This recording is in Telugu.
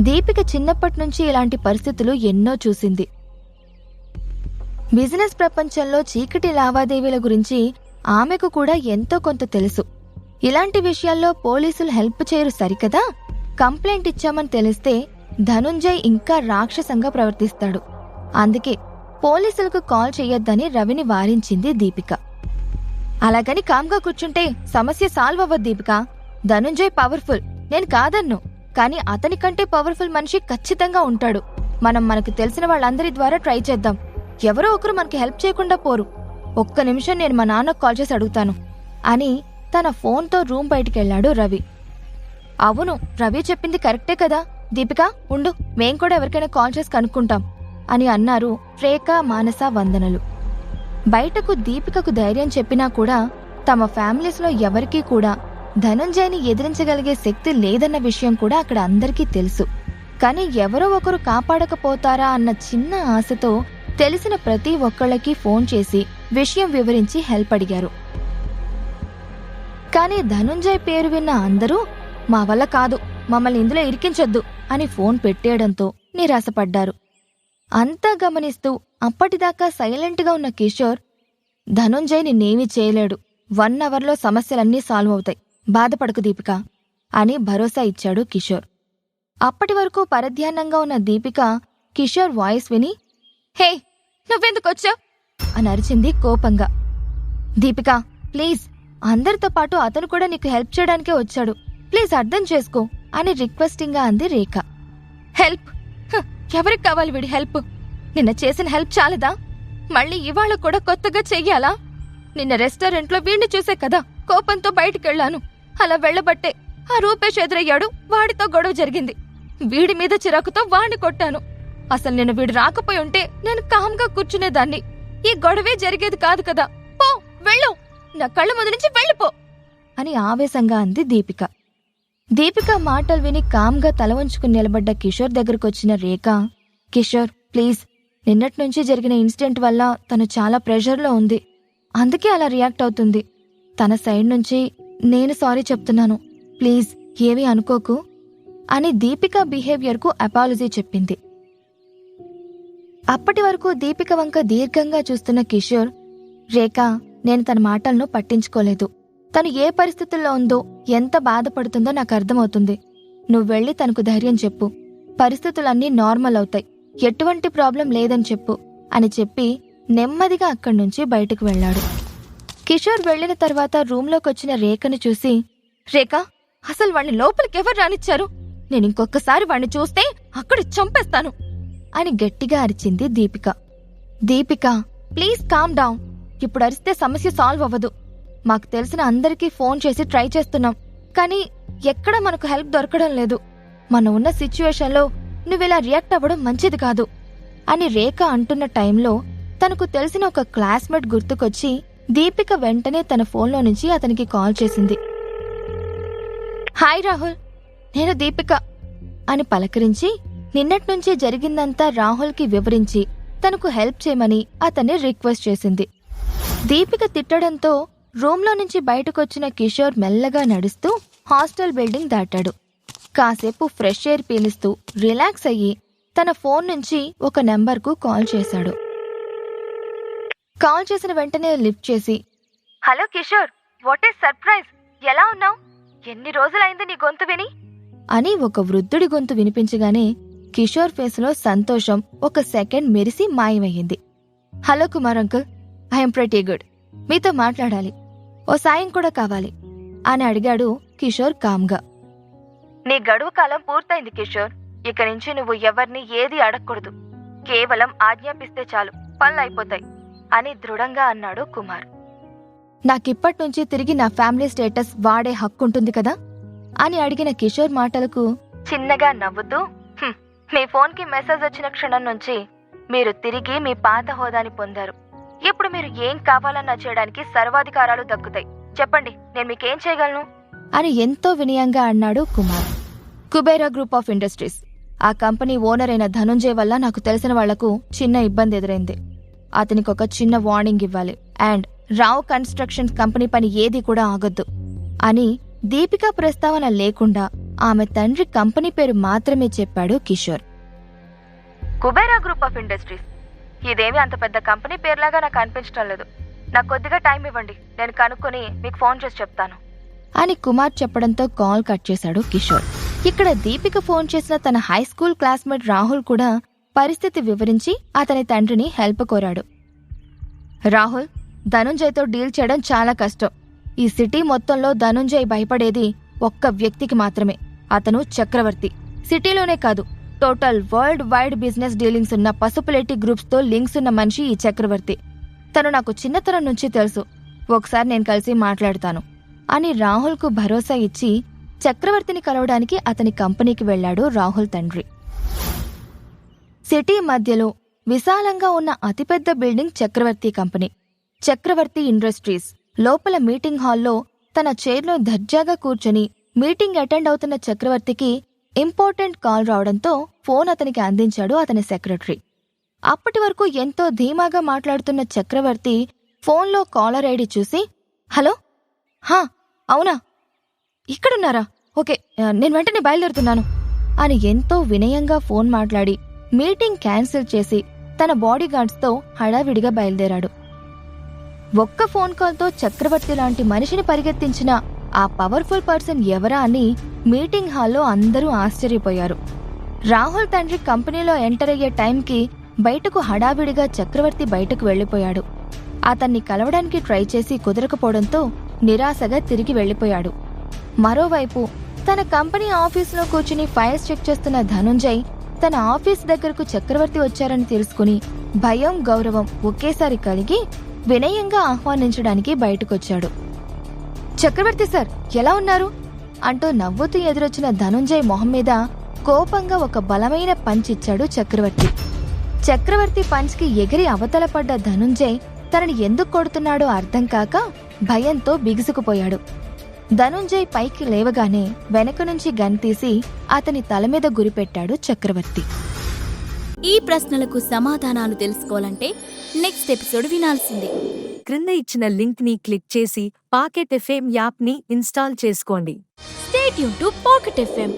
దీపిక చిన్నప్పటి నుంచి ఇలాంటి పరిస్థితులు ఎన్నో చూసింది. బిజినెస్ ప్రపంచంలో చీకటి లావాదేవీల గురించి ఆమెకు కూడా ఎంతో కొంత తెలుసు. ఇలాంటి విషయాల్లో పోలీసులు హెల్ప్ చేయరు సరికదా? కంప్లైంట్ ఇచ్చామని తెలిస్తే ధనుంజయ్ ఇంకా రాక్షసంగా ప్రవర్తిస్తాడు. అందుకే పోలీసులకు కాల్ చేయొద్దని రవిని వారించింది దీపిక. అలాగని కామ్గా కూర్చుంటే సమస్య సాల్వ్ అవ్వదు దీపిక. ధనుంజయ్ పవర్ఫుల్. నేను కాదన్ను. కానీ అతని కంటే పవర్ఫుల్ మనిషి ఖచ్చితంగా ఉంటాడు. మనం మనకు తెలిసిన వాళ్ళందరి ద్వారా ట్రై చేద్దాం. ఎవరో ఒకరు మనకి హెల్ప్ చేయకుండా పోరు. ఒక్క నిమిషం నేను మా నాన్నకు కాల్ చేసి అడుగుతాను. అని తన ఫోన్తో రూమ్ బయటికెళ్ళాడు రవి. అవును రవి చెప్పింది కరెక్టే కదా? దీపిక ఉండు మేం కూడా ఎవరికైనా కాల్ చేసి కనుక్కుంటాం అని అన్నారు రేఖ మానస వందనలు. బయటకు దీపికకు ధైర్యం చెప్పినా కూడా తమ ఫ్యామిలీస్లో ఎవరికీ కూడా ధనంజయ్ని ఎదిరించగలిగే శక్తి లేదన్న విషయం కూడా అక్కడ అందరికీ తెలుసు. కానీ ఎవరో ఒకరు కాపాడకపోతారా అన్న చిన్న ఆశతో తెలిసిన ప్రతి ఒక్కళ్ళకి ఫోన్ చేసి విషయం వివరించి హెల్ప్ అడిగారు. కానీ ధనుంజయ్ పేరు విన్న అందరూ మా వల్ల కాదు మమ్మల్ని ఇందులో ఇరికించొద్దు అని ఫోన్ పెట్టేయడంతో నిరాశపడ్డారు. అంతా గమనిస్తూ అప్పటిదాకా సైలెంట్గా ఉన్న కిషోర్ ధనుంజయ్ నిన్నేమీ చేయలేడు. వన్ అవర్లో సమస్యలన్నీ సాల్వ్ అవుతాయి. బాధపడకు దీపిక అని భరోసా ఇచ్చాడు కిషోర్. అప్పటి వరకు పరధ్యానంగా ఉన్న దీపిక కిషోర్ వాయిస్ విని హే నువ్వెందుకొచ్చావు అని అరిచింది కోపంగా. దీపిక ప్లీజ్ అందరితో పాటు అతను కూడా నీకు హెల్ప్ చేయడానికే వచ్చాడు. ప్లీజ్ అర్థం చేసుకో అని రిక్వెస్టింగ్గా అంది రేఖ. హెల్ప్? హ, ఎవరికి కావాలి వీడి హెల్ప్? నిన్న చేసిన హెల్ప్ చాలదా? మళ్ళీ ఇవాళ కూడా కొత్తగా చెయ్యాలా? నిన్న రెస్టారెంట్లో వీడిని చూసే కదా కోపంతో బయటికెళ్ళాను అలా వెళ్ళబట్టే ఆ రూపేష్ ఎదురయ్యాడు. వాడితో గొడవ జరిగింది. వీడి మీద చిరాకుతో వాడిని కొట్టాను. అసలు నేను వీడు రాకపోయి ఉంటే నేను కామ్గా కూర్చునేదాన్ని. ఈ గొడవే జరిగేది కాదు కదా. పో వెళ్ళు. నా కళ్ళ ముందు నుంచి వెళ్ళిపో అని ఆవేశంగా అంది దీపిక. దీపిక మాటలు విని కామ్గా తల వంచుకుని నిలబడ్డ కిషోర్ దగ్గరకొచ్చిన రేఖ కిషోర్ ప్లీజ్. నిన్నటి నుంచి జరిగిన ఇన్సిడెంట్ వల్ల తను చాలా ప్రెషర్లో ఉంది. అందుకే అలా రియాక్ట్ అవుతుంది. తన సైడ్ నుంచి నేను సారీ చెప్తున్నాను. ప్లీజ్ ఏవి అనుకోకు అని దీపిక బిహేవియర్కు అపాలజీ చెప్పింది. అప్పటి వరకు దీపిక వంక దీర్ఘంగా చూస్తున్న కిషోర్ రేఖ నేను తన మాటలను పట్టించుకోలేదు. తను ఏ పరిస్థితుల్లో ఉందో ఎంత బాధపడుతుందో నాకు అర్థమవుతుంది. నువ్వు వెళ్ళి తనకు ధైర్యం చెప్పు. పరిస్థితులన్నీ నార్మల్ అవుతాయి. ఎటువంటి ప్రాబ్లం లేదని చెప్పు అని చెప్పి నెమ్మదిగా అక్కడి నుంచి బయటకు వెళ్ళాడు. కిషోర్ వెళ్ళిన తర్వాత రూంలోకి వచ్చిన రేఖను చూసి రేఖ అసలు వాణ్ణి లోపలికి ఎవరు రానిచ్చారు? నేను ఇంకొకసారి వాణ్ణి చూస్తే అక్కడ చంపేస్తాను. అని గట్టిగా అరిచింది Deepika. Deepika please calm down. ఇప్పుడు అరిస్తే సమస్య సాల్వ్ అవ్వదు. మాకు తెలిసిన అందరికీ ఫోన్ చేసి ట్రై చేస్తున్నాం. కానీ ఎక్కడా మనకు హెల్ప్ దొరకడం లేదు. మనం ఉన్న సిచ్యువేషన్లో నువ్విలా రియాక్ట్ అవ్వడం మంచిది కాదు. అని రేఖ అంటున్న టైంలో తనకు తెలిసిన ఒక క్లాస్మేట్ గుర్తుకొచ్చి దీపిక వెంటనే తన ఫోన్లో నుంచి అతనికి కాల్ చేసింది. హాయ్ రాహుల్ నేను దీపిక అని పలకరించి నిన్నటి జరిగిందంతా రాహుల్కి వివరించి తనకు హెల్ప్ చేయమని అతన్ని రిక్వెస్ట్ చేసింది. దీపిక తిట్టడంతో రూమ్లో నుంచి బయటకొచ్చిన కిషోర్ మెల్లగా నడుస్తూ హాస్టల్ బిల్డింగ్ దాటాడు. కాసేపు ఫ్రెష్ ఎయిర్ పీలుస్తూ రిలాక్స్ అయ్యి తన ఫోన్ నుంచి ఒక నెంబర్కు కాల్ చేశాడు. కాల్ చేసిన వెంటనే లిఫ్ట్ చేసి hello Kishore what is surprise ఎలా ఉన్నావు? ఎన్ని రోజులైంది నీ గొంతు విని? అని ఒక వృద్ధుడి గొంతు వినిపించగానే కిషోర్ ఫేస్లో సంతోషం ఒక సెకండ్ మెరిసి మాయమయ్యింది. Hello Kumar uncle I'm pretty good మీతో మాట్లాడాలి. ఓ సాయం కూడా కావాలి. అని అడిగాడు కిషోర్ కామ్గా. నీ గడువు కాలం పూర్తయింది కిషోర్. ఇక నుంచి నువ్వు ఎవరిని ఏది అడగకూడదు. కేవలం ఆజ్ఞాపిస్తే చాలు. పనులు అయిపోతాయి. అని దృఢంగా అన్నాడు కుమార్. నాకిప్పటి నుంచి తిరిగి నా ఫ్యామిలీ స్టేటస్ వాడే హక్కుంటుంది కదా? అని అడిగిన కిషోర్ మాటలకు చిన్నగా నవ్వుతూ "హ్మ్, మీ ఫోన్కి మెసేజ్ వచ్చిన క్షణం నుంచి మీరు తిరిగి మీ పాత హోదాని పొందారు. ఇప్పుడు మీరు ఏం కావాలన్నా చేయడానికి సర్వాధికారాలు దక్కుతాయి. చెప్పండి నేను మీకేం చేయగలను? అని ఎంతో వినయంగా అన్నాడు Kumar. Kubera group of industries. ఆ కంపెనీ ఓనర్ అయిన ధనుంజయ్ వల్ల నాకు తెలిసిన వాళ్ళకు చిన్న ఇబ్బంది ఎదురైంది. అతనికి ఒక చిన్న వార్నింగ్ ఇవ్వాలి. అండ్ రావు కన్స్ట్రక్షన్స్ కంపెనీ పని ఏది కూడా ఆగొద్దు. అని దీపిక ప్రస్తావన లేకుండా ఆమె తండ్రి కంపెనీ పేరు మాత్రమే చెప్పాడు Kishore. Kubera group of industries ఇదేమి అంత పెద్ద కంపెనీ పేరులాగా నాకు అనిపించడం లేదు. నాకు కొద్దిగా టైం ఇవ్వండి. నేను కనుక్కొని మీకు ఫోన్ చేసి చెప్తాను. అని కుమార్ చెప్పడంతో కాల్ కట్ చేశాడు కిషోర్. ఇక్కడ దీపిక ఫోన్ చేసిన తన హై స్కూల్ క్లాస్మేట్ రాహుల్ కూడా పరిస్థితి వివరించి అతని తండ్రిని హెల్ప్ కోరాడు. రాహుల్ ధనుంజయ్తో డీల్ చేయడం చాలా కష్టం. ఈ సిటీ మొత్తంలో ధనుంజయ్ భయపడేది ఒక్క వ్యక్తికి మాత్రమే. అతను చక్రవర్తి. సిటీలోనే కాదు total world wide business dealings ఉన్న పసుపులెట్టి గ్రూప్స్తో లింక్స్ ఉన్న మనిషి ఈ చక్రవర్తి. తను నాకు చిన్నతనం నుంచి తెలుసు. ఒకసారి నేను కలిసి మాట్లాడతాను అని రాహుల్కు భరోసా ఇచ్చి చక్రవర్తిని కలవడానికి అతని కంపెనీకి వెళ్ళాడు రాహుల్ తండ్రి. సిటీ మధ్యలో విశాలంగా ఉన్న అతిపెద్ద building Chakravarthi company. Chakravarthi industries లోపల మీటింగ్ హాల్లో తన చైర్లో దర్జాగా కూర్చొని మీటింగ్ అటెండ్ అవుతున్న చక్రవర్తికి ఇంపార్టెంట్ కాల్ రావడంతో ఫోన్ అతనికి అందించాడు అతని సెక్రటరీ. అప్పటి వరకు ఎంతో ధీమాగా మాట్లాడుతున్న చక్రవర్తి ఫోన్లో కాలర్ ఐడి చూసి హలో? హా అవునా? ఇక్కడున్నారా? ఓకే నేను వెంటనే బయలుదేరుతున్నాను అని ఎంతో వినయంగా ఫోన్ మాట్లాడి మీటింగ్ క్యాన్సిల్ చేసి తన బాడీగార్డ్స్తో హడావిడిగా బయలుదేరాడు. ఒక్క ఫోన్ కాల్తో చక్రవర్తి లాంటి మనిషిని పరిగెత్తించిన ఆ పవర్ఫుల్ పర్సన్ ఎవరా అని మీటింగ్ హాల్లో అందరూ ఆశ్చర్యపోయారు. రాహుల్ తండ్రి కంపెనీలో ఎంటర్ అయ్యే టైంకి బయటకు హడావిడిగా చక్రవర్తి బయటకు వెళ్ళిపోయాడు అతన్ని కలవడానికి ట్రై చేసి కుదరకపోవడంతో నిరాశగా తిరిగి వెళ్ళిపోయాడు మరోవైపు తన కంపెనీ ఆఫీసులో కూర్చుని ఫైల్స్ చెక్ చేస్తున్న ధనుంజయ్ తన ఆఫీస్ దగ్గరకు చక్రవర్తి వచ్చారని తెలుసుకుని భయం గౌరవం ఒకేసారి కలిగి వినయంగా ఆహ్వానించడానికి బయటకొచ్చాడు. చక్రవర్తి సార్ ఎలా ఉన్నారు? అంటూ నవ్వుతూ ఎదురొచ్చిన ధనుంజయ్ మొహం మీద కోపంగా ఒక బలమైన పంచ్ ఇచ్చాడు చక్రవర్తి. చక్రవర్తి పంచ్కి ఎగిరి అవతల పడ్డ ధనుంజయ్ తనని ఎందుకు కొడుతున్నాడో అర్థం కాక భయంతో బిగుసుకుపోయాడు. ధనుంజయ్ పైకి లేవగానే వెనక నుంచి గన్ తీసి అతని తల మీద గురిపెట్టాడు చక్రవర్తి. ఈ ప్రశ్నలకు సమాధానాలు తెలుసుకోవాలంటే నెక్స్ట్ ఎపిసోడ్ వినాల్సిందే. క్రింద ఇచ్చిన లింక్ని క్లిక్ చేసి పాకెట్ ఎఫ్ఎం యాప్ని ఇన్స్టాల్ చేసుకోండి. స్టేట్ యూన్ టు పాకెట్ ఎఫ్ఎం